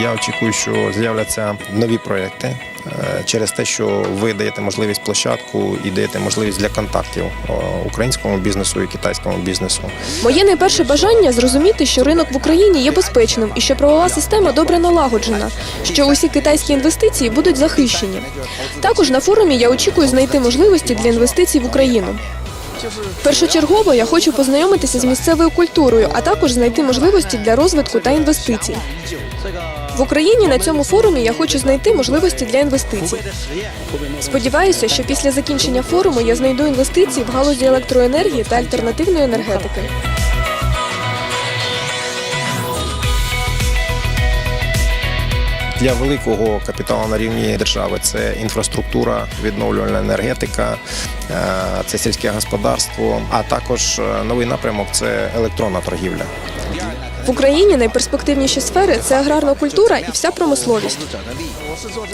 Я очікую, що з'являться нові проекти е, через те, що ви даєте можливість площадку і даєте можливість для контактів е, українському бізнесу і китайському бізнесу. Моє найперше бажання зрозуміти, що ринок в Україні є безпечним і що правова система добре налагоджена, що усі китайські інвестиції будуть захищені. Також на форумі я очікую знайти можливості для інвестицій в Україну. Першочергово я хочу познайомитися з місцевою культурою, а також знайти можливості для розвитку та інвестицій. В Україні на цьому форумі я хочу знайти можливості для інвестицій. Сподіваюся, що після закінчення форуму я знайду інвестиції в галузі електроенергії та альтернативної енергетики. Для великого капіталу на рівні держави це інфраструктура, відновлювальна енергетика, е, це сільське господарство, а також е, новий напрямок це електронна торгівля. В Україні найперспективніші сфери це аграрна культура і вся промисловість.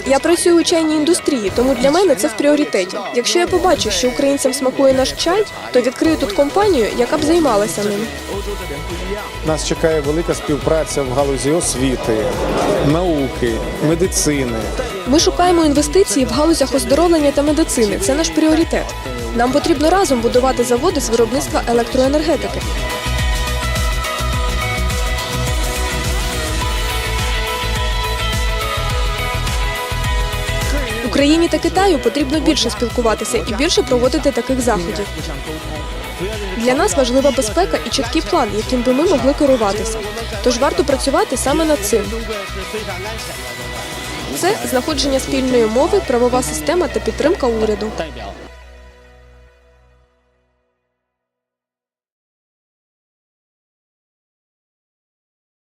Я працюю у чайній індустрії, тому для мене це в пріоритеті. Якщо я побачу, що українцям смакує наш чай, то відкрию тут компанію, яка б займалася ним. Нас чекає велика співпраця в галузі освіти, науки, медицини. Ми шукаємо інвестиції в галузях оздоровлення та медицини. Це наш пріоритет. Нам потрібно разом будувати заводи з виробництва електроенергетики. Україні та Китаю потрібно більше спілкуватися і більше проводити таких заходів. Для нас важлива безпека і чіткий план, яким би ми могли керуватися. Тож варто працювати саме над цим. Це знаходження спільної мови, правова система та підтримка уряду.